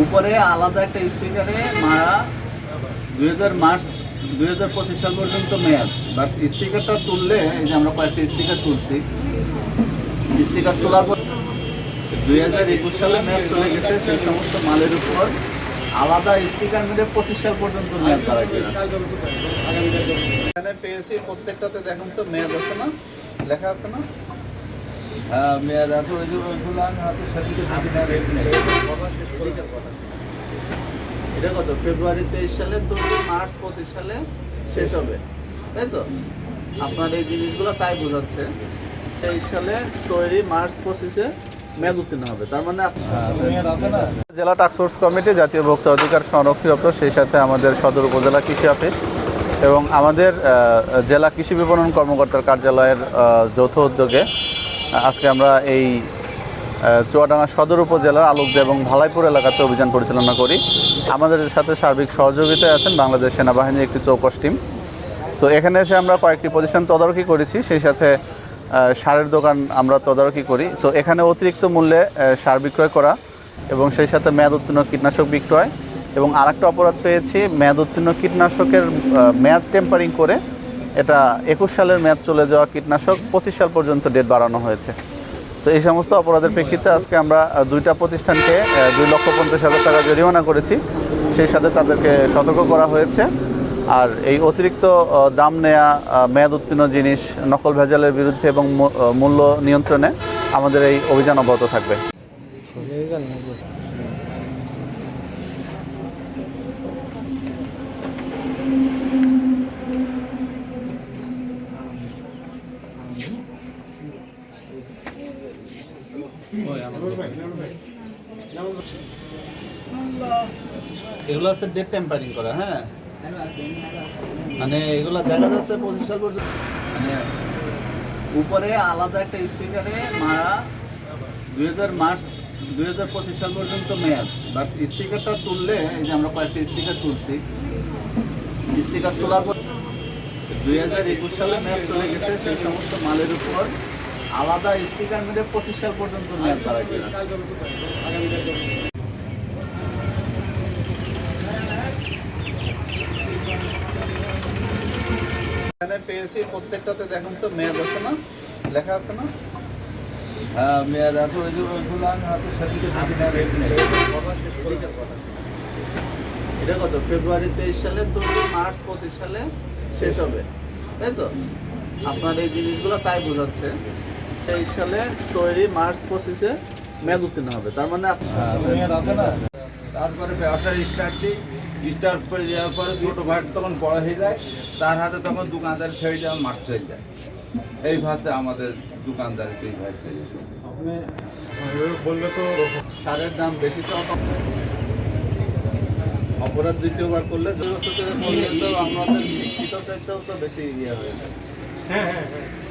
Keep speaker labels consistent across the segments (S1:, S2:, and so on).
S1: উপরে আলাদা একটা স্টিকারে মারা দুই হাজার মার্চ, দুই হাজার পঁচিশ সাল পর্যন্ত মেয়াদ। বাট স্টিকারটা তুললে, এই যে আমরা কয়েকটা স্টিকার তুলছি স্টিকার তোলার পর দুই হাজার একুশ সালে মেয়াদ চলে গেছে, সেই সমস্ত মালের উপর আলাদা স্টিকার মিলে পঁচিশ সাল পর্যন্ত মেয়াদ তারা এখানে পেয়েছি প্রত্যেকটাতে দেখুন তো মেয়াদ আছে না? লেখা আছে না?
S2: মেয়াদ আছে ওই ওইগুলো আমি হাতে সাথে থাকি না রেট নেই।
S1: এটা কত? ফেব্রুয়ারি তেইশ সালে তো মার্চ পঁচিশ সালে শেষ হবে। তাই তো? আপনার এই জিনিসগুলো তাই বোঝাচ্ছে। তেইশ সালে তৈরি মার্চ পঁচিশে মেয়াদ উত্তীর্ণ হবে। তার মানে
S2: না?
S1: জেলা টাস্কফোর্স কমিটি জাতীয় ভোক্তা অধিকার সংরক্ষণ দপ্তর সেই সাথে আমাদের সদর উপজেলা কৃষি অফিস এবং আমাদের জেলা কৃষি বিপণন কর্মকর্তার কার্যালয়ের আহ, যৌথ উদ্যোগে আজকে আমরা এই চুয়াডাঙ্গা সদর উপজেলার আলোকদা এবং ভালাইপুর এলাকাতে অভিযান পরিচালনা করি। আমাদের সাথে সার্বিক সহযোগিতায় আছেন বাংলাদেশ সেনাবাহিনীর একটি চৌকস টিম। তো এখানে এসে আমরা কয়েকটি প্রতিষ্ঠান তদারকি করেছি, সেই সাথে সারের দোকান আমরা তদারকি করি। তো এখানে অতিরিক্ত মূল্যে সার বিক্রয় করা এবং সেই সাথে মেয়াদ উত্তীর্ণ কীটনাশক বিক্রয় এবং আরেকটা অপরাধ পেয়েছি, মেয়াদ উত্তীর্ণ কীটনাশকের মেয়াদ টেম্পারিং করে এটা একুশ সালের মেয়াদ চলে যাওয়া কীটনাশক, পঁচিশ সাল পর্যন্ত ডেট বাড়ানো হয়েছে। তো এই সমস্ত অপরাধের প্রেক্ষিতে আজকে আমরা দুইটা প্রতিষ্ঠানকে দুই লক্ষ পঞ্চাশ হাজার টাকা জরিমানা করেছি। সেই সাথে তাদেরকে সতর্ক করা হয়েছে। আর এই অতিরিক্ত দাম নেয়া মেয়াদ উত্তীর্ণ জিনিস, নকল ভেজালের বিরুদ্ধে এবং মূল্য নিয়ন্ত্রণে আমাদের এই অভিযান অব্যাহত থাকবে। এগুলো আছে ডেট টেম্পারিং করা হ্যাঁ? মানে এগুলো দেখা যাচ্ছে পঁচিশ সাল মানে উপরে আলাদা একটা স্টিকারে মারা দুই হাজার মার্চ, দুই হাজার পঁচিশ সাল পর্যন্ত মেয়াদ। বাট স্টিকারটা তুললে, এই যে আমরা কয়েকটা স্টিকার তুলছি স্টিকার তোলার পর দুই হাজার একুশ সালে মেয়াদ চলে গেছে, সেই সমস্ত মালের উপর আলাদা স্টিকার মিলে পঁচিশ সাল পর্যন্ত মেয়াদ আছে। এখানে পেয়েছি প্রত্যেকটাতে দেখুন তো মেয়াদ আছে না? লেখা আছে না?
S2: হ্যাঁ মেয়াদ আছে ওই যে ওইগুলো আমি হাতে না রেট নেই
S1: এটা কত? ফেব্রুয়ারি তেইশ সালে তো মার্চ পঁচিশ সালে শেষ হবে। তাই তো? আপনার এই জিনিসগুলো তাই বোঝাচ্ছে। তেইশ সালে তৈরি মার্চ পঁচিশে মেয়াদ উত্তীর্ণ হবে। তার মানে
S2: হ্যাঁ মেয়াদ আছে না? তারপরে ব্যবসা স্টার্ট দিই। স্টার্ট করে দেওয়ার পরে ছোটো ভাই তখন বড় হয়ে যায়। তার হাতে তখন দোকানদার ছেড়ে দেওয়া মাঠ চলে যায়। এই ভাতে আমাদের দোকানদারি এই ভাই চলে যায়।
S1: সারের দাম বেশি তো অপ- অপরাধ দ্বিতীয়বার করলে দুই বছর ধরে করলে তো আমাদের শিক্ষিত চাইতেও তো বেশি ইয়ে হয়ে যায়।
S2: আপনার একটা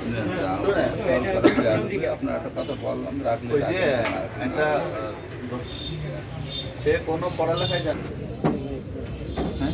S1: সে কোনো পড়ালেখায় জানে হ্যাঁ?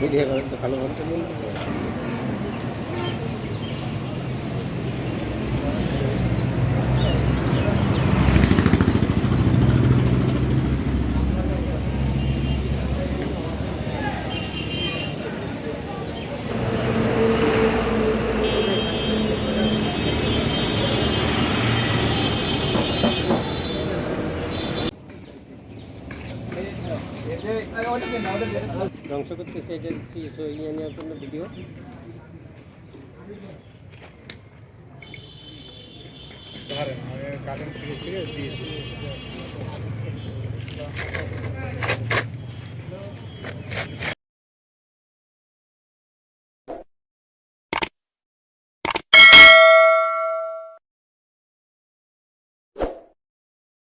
S3: ভিডিও করেন তো ভালো করতে
S4: ধ্বংস করতেছে এটা কি ইয়ে নেওয়ার জন্য ভিডিও
S3: কারেন্ট ছিঁড়ে ছিঁড়ে দিয়ে